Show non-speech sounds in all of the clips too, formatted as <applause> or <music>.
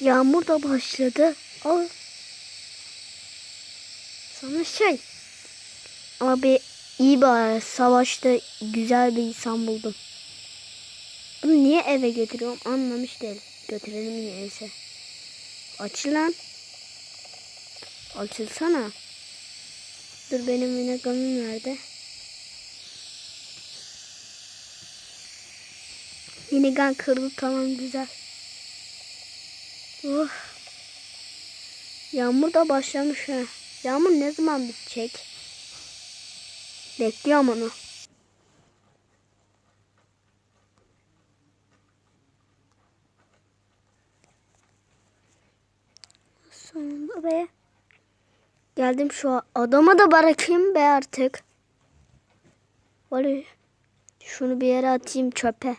Yağmur da başladı. Al. Sana şey. Ama bir iyi bir savaşta güzel bir insan buldum. Bunu niye eve götürüyorum anlamış değil. Götürelim yine eve. Aç lan. Açılsana. Dur benim vinegamım nerede? Vinegam kırdı tamam güzel. Oh. Yağmur da başlamış ha. Yağmur ne zaman bitecek? Bekliyorum onu. Sonunda be. Geldim şu. Adama da bırakayım be artık. Vallahi şunu bir yere atayım çöpe.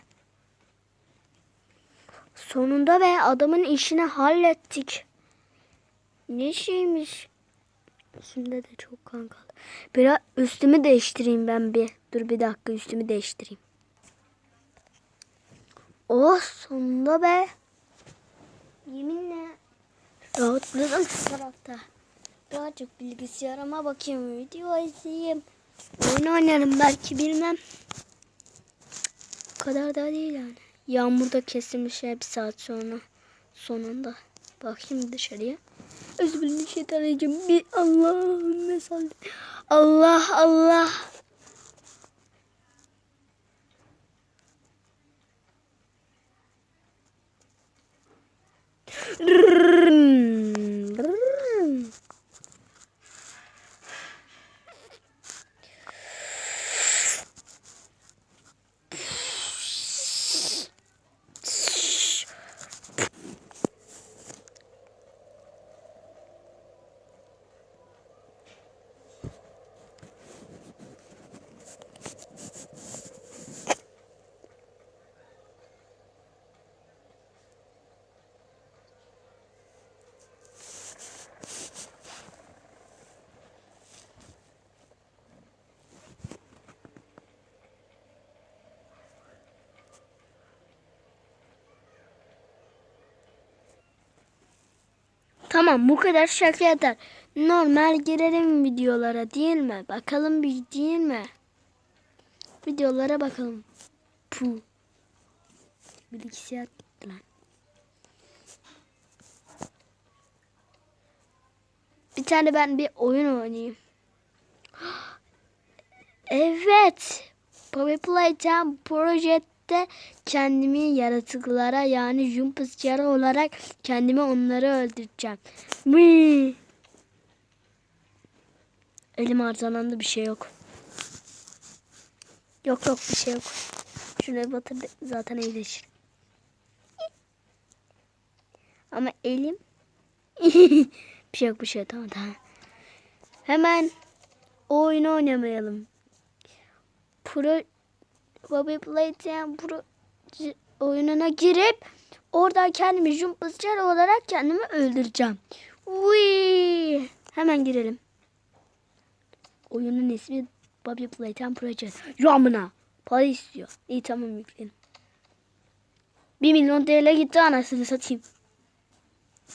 Sonunda be adamın işini hallettik. Ne şeymiş. Üstümde de çok kan kaldı. Biraz üstümü değiştireyim ben bir. Dur bir dakika üstümü değiştireyim. Oh sonunda be. Yeminle rahatladım şu tarafta. Birazcık bilgisayarıma bakayım. Video izleyeyim. Oyun oynarım belki bilmem. O kadar da değil yani. Yağmur da kesilmiş ya bir saat sonra. Sonunda. Bakayım dışarıya. Özbillahişeytanirracim. Bir Allahümme salli. Allah Allah. Tamam bu kadar şaka yeter. Normal girelim videolara değil mi? Bakalım bir değil mi? Videolara bakalım. Puh. Bilgisayar gitti lan. Bir tane ben bir oyun oynayayım. <gasps> Evet. Poppy Playtime projette kendimi yaratıklara yani jumpscare olarak kendimi onları öldüreceğim. Mii. Elim arızalandı bir şey yok. Yok yok bir şey yok. Şuraya batır zaten iyileşir. Ama elim <laughs> bir şey yok bir şey tamam tamam. Hemen oyunu oynamayalım. Pro Bobby Playtime Pro oyununa girip orada kendimi jumpscare olarak kendimi öldüreceğim. Wii. Hemen girelim. Oyunun ismi Bobby Playtime Project. Yamına. Para istiyor. İyi tamam yükleyin. 1 milyon TL gitti anasını satayım.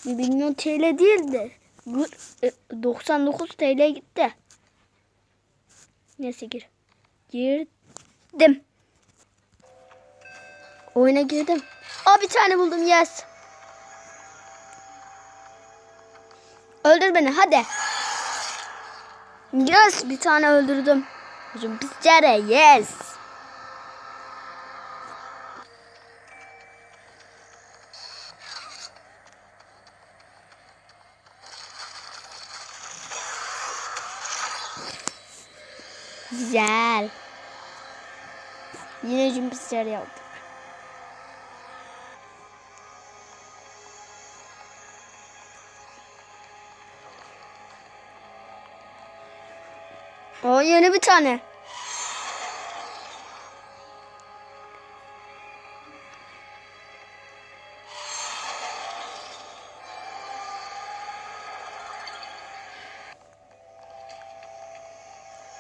1 milyon TL değil de bu- e, 99 TL gitti. Neyse gir. Girdim. Oyuna girdim. Aa bir tane buldum yes. Öldür beni hadi. Yes bir tane öldürdüm. Hocam biz cere yes. Güzel. Yine jumpscare yaptık. O yeni bir tane.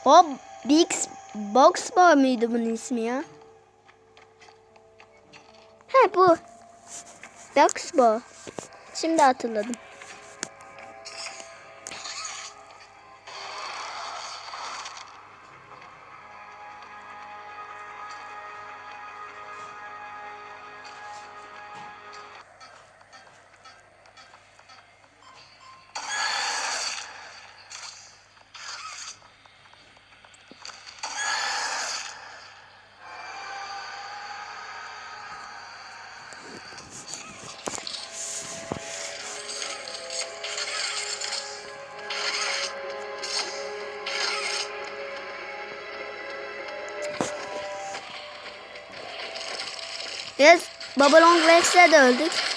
O Big Box Boy muydu bunun ismi ya? He bu. Box Boy. Şimdi hatırladım. Baba Long Rex'le de öldük.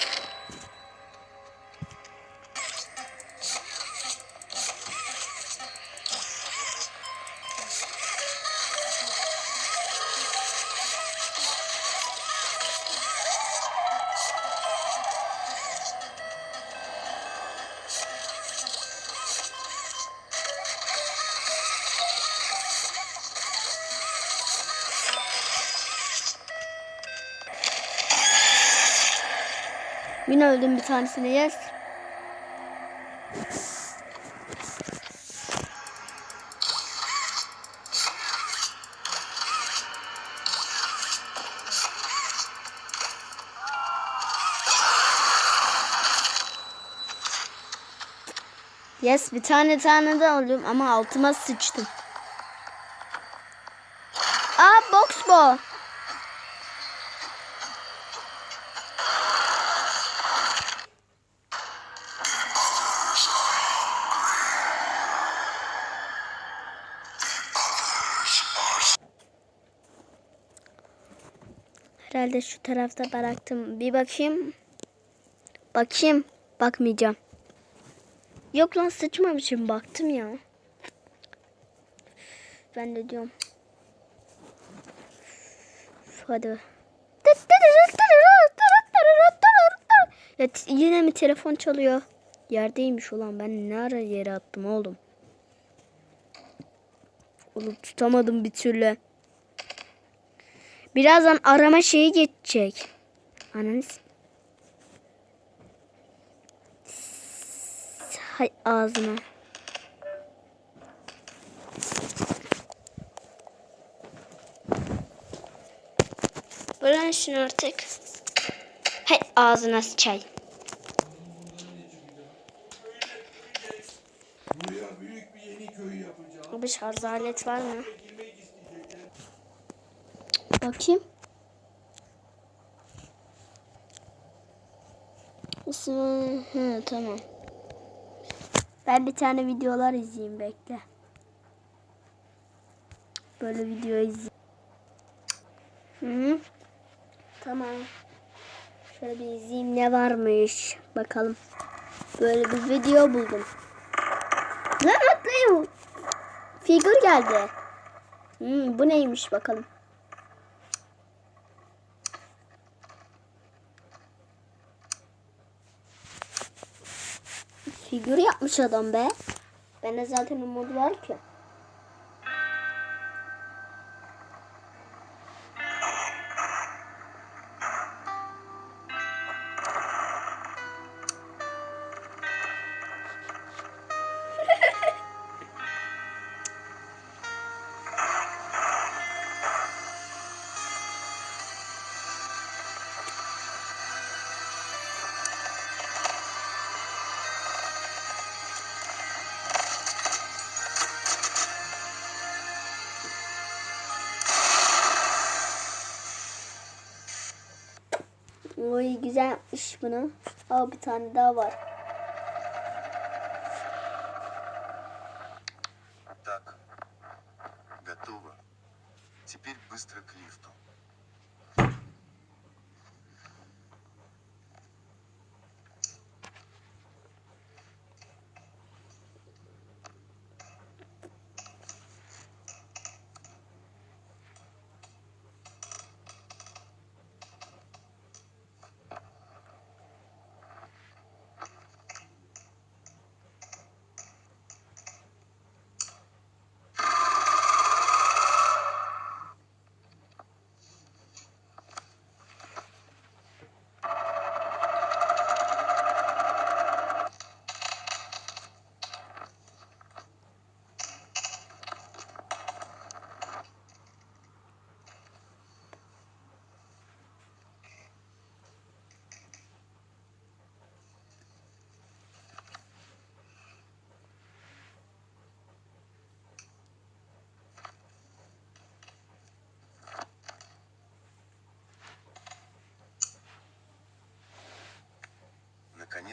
Yine öldüm bir tanesini yes. Yes bir tane tane de alıyorum ama altıma sıçtım. Aa box bu. Herhalde şu tarafta bıraktım. Bir bakayım. Bakayım. Bakmayacağım. Yok lan sıçmamışım. Baktım ya. Ben de diyorum. Hadi. Ya yine mi telefon çalıyor? Yerdeymiş ulan. Ben ne ara yere attım oğlum. Oğlum tutamadım bir türlü. Birazdan arama şeyi geçecek. Ananız. Hay ağzına. Bırakın şunu artık. Hay ağzına çay. Bir şarj alet var mı? Bakayım. İsmi... Hı, tamam. Ben bir tane videolar izleyeyim bekle. Böyle video izleyeyim. Hı. Tamam. Şöyle bir izleyeyim ne varmış. Bakalım. Böyle bir video buldum. Lan atlayın. Figür geldi. Hmm, bu neymiş bakalım. Figür yapmış adam be. Bende zaten umut var ki. Oy güzel yapmış bunu. Aa bir tane daha var. Так, готово. Теперь быстро к лифту.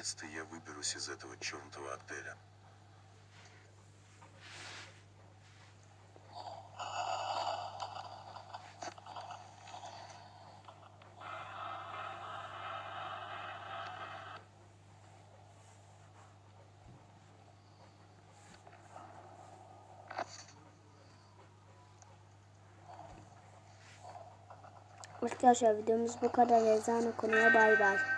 Наконец-то я выберусь из этого чертова отеля. Arkadaşlar videomuz bu kadar. Ezanı konuya bay bay.